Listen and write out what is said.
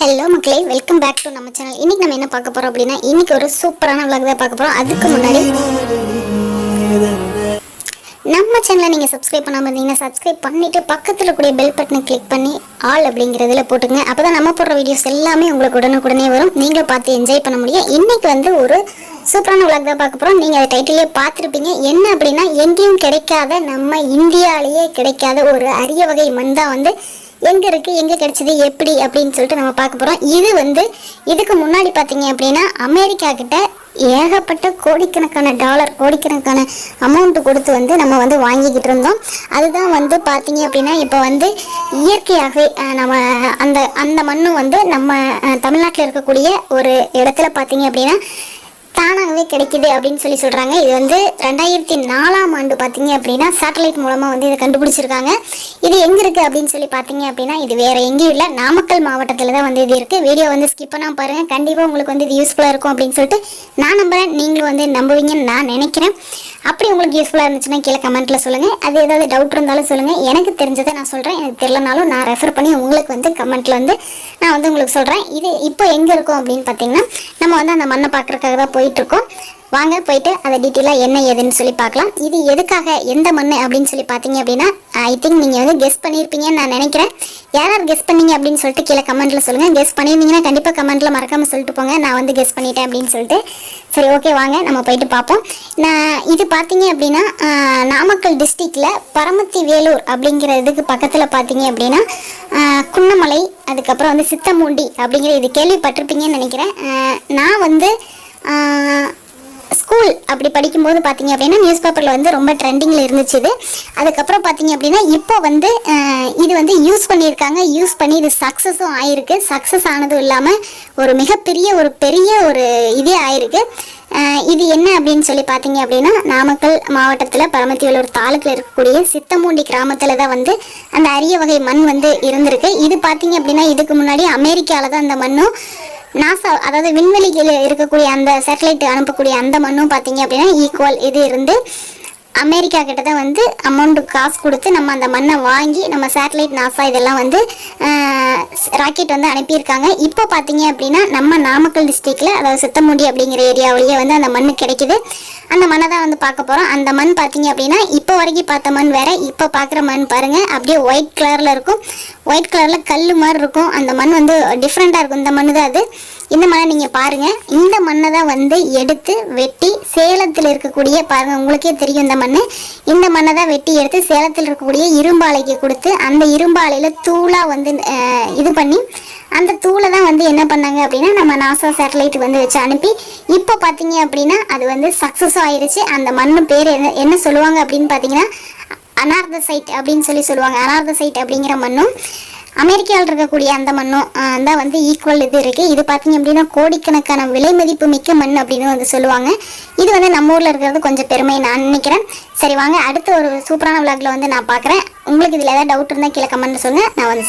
Hello மக்களே welcome back to நம்ம channel இன்னைக்கு நம்ம என்ன பார்க்க போறோம் அப்படின்னா இன்னைக்கு ஒரு சூப்பரான vlog தான் பார்க்க போறோம். அதுக்கு முன்னாடி நம்ம சேனலை நீங்க சப்ஸ்கிரைப் பண்ணாம இருந்தீங்கன்னா சப்ஸ்கிரைப் பண்ணிட்டு பக்கத்துல கூடிய பெல் பட்டனை கிளிக் பண்ணி ஆல் அப்படிங்கிறதுல போட்டுங்க அப்பதான் நம்ம போடுற வீடியோஸ் எல்லாமே உங்களுக்கு உடனுக்குடனே வரும். நீங்களும் பார்த்து என்ஜாய் பண்ண முடியும். இன்னைக்கு வந்து ஒரு சூப்பரான vlog தான் பார்க்க போறோம். நீங்க அதை டைட்டிலே பார்த்துருப்பீங்க. என்ன அப்படின்னா எங்கேயும் கிடைக்காத நம்ம இந்தியாலேயே கிடைக்காத ஒரு அரிய வகை மண் தான் வந்து எங்கே இருக்குது எங்கே கிடைச்சிது எப்படி அப்படின்னு சொல்லிட்டு நம்ம பார்க்க போகிறோம் இது வந்து இதுக்கு முன்னாடி பார்த்தீங்க அப்படின்னா அமெரிக்கா கிட்ட ஏகப்பட்ட கோடிக்கணக்கான டாலர் கோடிக்கணக்கான அமௌண்ட்டு கொடுத்து வந்து நம்ம வந்து வாங்கிக்கிட்டு இருந்தோம். அதுதான் வந்து பார்த்தீங்க அப்படின்னா இப்போ வந்து இயற்கையாகவே நம்ம அந்த அந்த மண்ணும் வந்து நம்ம தமிழ்நாட்டில் இருக்கக்கூடிய ஒரு இடத்துல பார்த்தீங்க அப்படின்னா தானாகவே கிடைக்குது அப்படின்னு சொல்லி சொல்கிறாங்க இது வந்து ரெண்டாயிரத்தி நாலாம் ஆண்டு பார்த்தீங்க அப்படின்னா சேட்டலைட் மூலமாக வந்து இதை கண்டுபிடிச்சிருக்காங்க. இது எங்கே இருக்குது அப்படின்னு சொல்லி பார்த்தீங்க அப்படின்னா இது வேறு எங்கேயும் இல்லை. நாமக்கல் மாவட்டத்தில் தான் வந்து இது இருக்குது வீடியோ வந்து ஸ்கிப் பண்ணால் பாருங்கள் கண்டிப்பாக உங்களுக்கு வந்து இது யூஸ்ஃபுல்லாக இருக்கும் அப்படின்னு சொல்லிட்டு நான் நம்புகிறேன் நீங்களும் வந்து நம்புவீங்கன்னு நான் நினைக்கிறேன். அப்படி உங்களுக்கு யூஸ்ஃபுல்லாக இருந்துச்சுன்னா கீழே கமெண்ட்டில் சொல்லுங்கள் அது ஏதாவது டவுட் இருந்தாலும் சொல்லுங்கள் எனக்கு தெரிஞ்சதை நான் சொல்கிறேன் எனக்கு தெரிலனாலும் நான் ரெஃபர் பண்ணி உங்களுக்கு வந்து கமெண்ட்டில் வந்து நான் வந்து உங்களுக்கு சொல்கிறேன் இது இப்போ எங்கே இருக்கும் அப்படின்னு பார்த்தீங்கன்னா நம்ம வந்து அந்த மண்ணை பார்க்குறதுக்காக தான் போயிட்டுருக்கோம். வாங்க போயிட்டு அதை டீட்டெயிலாக என்ன ஏதுன்னு சொல்லி பார்க்கலாம். இது எதுக்காக எந்த மண் அப்படின்னு சொல்லி பார்த்தீங்க அப்படின்னா ஐ திங்க் நீங்கள் வந்து கெஸ் பண்ணியிருப்பீங்கன்னு நான் நினைக்கிறேன். யார் யார் கெஸ் பண்ணீங்க அப்படின்னு சொல்லிட்டு கீழே கமெண்ட்டில் சொல்லுங்கள் கெஸ் பண்ணியிருந்தீங்கன்னா கண்டிப்பாக கமெண்ட்டில் மறக்காமல் சொல்லிட்டு போங்க. நான் வந்து கெஸ் பண்ணிட்டேன் அப்படின்னு சொல்லிட்டு. சரி ஓகே வாங்க நம்ம போயிட்டு பார்ப்போம். நான் இது பார்த்தீங்க அப்படின்னா நாமக்கல் டிஸ்ட்ரிக்டில் பரமத்தி வேலூர் அப்படிங்கிற இதுக்கு பக்கத்தில் பார்த்தீங்க அப்படின்னா குன்னமலை அதுக்கப்புறம் வந்து சித்தமூண்டி அப்படிங்கிற இது கேள்விப்பட்டிருப்பீங்கன்னு நினைக்கிறேன். நான் வந்து ஸ்கூல் அப்படி படிக்கும்போது பார்த்தீங்க அப்படின்னா நியூஸ் பேப்பரில் வந்து ரொம்ப ட்ரெண்டிங்கில் இருந்துச்சு இது. அதுக்கப்புறம் பார்த்தீங்க அப்படின்னா இப்போ வந்து இது வந்து யூஸ் பண்ணியிருக்காங்க. யூஸ் பண்ணி இது சக்ஸஸும் ஆயிருக்கு. சக்ஸஸ் ஆனதும் இல்லாமல் ஒரு மிகப்பெரிய ஒரு பெரிய ஒரு இதே ஆயிருக்கு. இது என்ன அப்படின்னு சொல்லி பார்த்தீங்க அப்படின்னா நாமக்கல் மாவட்டத்தில் பரமத்திவேலூர் தாலுக்கில் இருக்கக்கூடிய சித்தமூண்டி கிராமத்தில் தான் வந்து அந்த அரிய வகை மண் வந்து இருந்திருக்கு. இது பார்த்தீங்க அப்படின்னா இதுக்கு முன்னாடி அமெரிக்காவில் தான் அந்த மண்ணும் நாசா அதாவது விண்வெளியில் இருக்கக்கூடிய அந்த சேட்டலைட் அனுப்பக்கூடிய அந்த மண்ணும் பார்த்தீங்க அப்படின்னா ஈக்குவல் இது இருந்து அமெரிக்கா கிட்ட தான் வந்து அமௌண்ட்டு காசு கொடுத்து நம்ம அந்த மண்ணை வாங்கி நம்ம சேட்டலைட் நாசா இதெல்லாம் வந்து ராக்கெட் வந்து அனுப்பியிருக்காங்க. இப்போ பார்த்தீங்க அப்படின்னா நம்ம நாமக்கல் டிஸ்ட்ரிக்டில் அதாவது சித்தமுடி அப்படிங்கிற ஏரியாவிலேயே வந்து அந்த மண் கிடைக்குது. அந்த மண்ணை தான் வந்து பார்க்க போகிறோம் அந்த மண் பார்த்தீங்க அப்படின்னா இப்போ வரைக்கும் பார்த்த மண் வேறு இப்போ பார்க்குற மண் பாருங்கள் அப்படியே ஒயிட் கலரில் இருக்கும். ஒயிட் கலரில் கல் மாதிரி இருக்கும். அந்த மண் வந்து டிஃப்ரெண்ட்டாக இருக்கும். இந்த மண் தான் அது. இந்த மண்ணை நீங்கள் பாருங்கள் இந்த மண்ணை தான் வந்து எடுத்து வெட்டி சேலத்தில் இருக்கக்கூடிய பாருங்கள் உங்களுக்கே தெரியும் இந்த மண் இந்த மண்ணை தான் வெட்டி எடுத்து சேலத்தில் இருக்கக்கூடிய இரும்பாலைக்கு கொடுத்து அந்த இரும்பாலையில் தூளாக வந்து இது பண்ணி அந்த தூளை தான் வந்து என்ன பண்ணாங்க அப்படின்னா நம்ம நாசா சேட்டலைட் வந்து வச்சு அனுப்பி இப்போ பார்த்தீங்க அப்படின்னா அது வந்து சக்ஸஸும் ஆயிருச்சு. அந்த மண் பேர் என்ன என்ன சொல்லுவாங்க அப்படின்னு பார்த்தீங்கன்னா அனார்தசைட் அப்படின்னு சொல்லி சொல்லுவாங்க. அனார்த சைட் அப்படிங்கிற மண்ணும் அமெரிக்காவில் இருக்கக்கூடிய அந்த மண்ணும் ஆஹ், தான் வந்து ஈக்குவல் இது இருக்குது இது பார்த்தீங்க அப்படின்னா கோடிக்கணக்கான விலை மதிப்பு மிக்க மண் அப்படின்னு வந்து சொல்லுவாங்க. இது வந்து நம்ம ஊரில் இருக்கிறது கொஞ்சம் பெருமை நான் நினைக்கிறேன். சரி வாங்க அடுத்த ஒரு சூப்பரான விளாக்ல வந்து நான் பார்க்குறேன். உங்களுக்கு இதில் ஏதாவது டவுட் இருந்தால் கீழே கமெண்ட் சொல்லுங்கள் நான் வந்து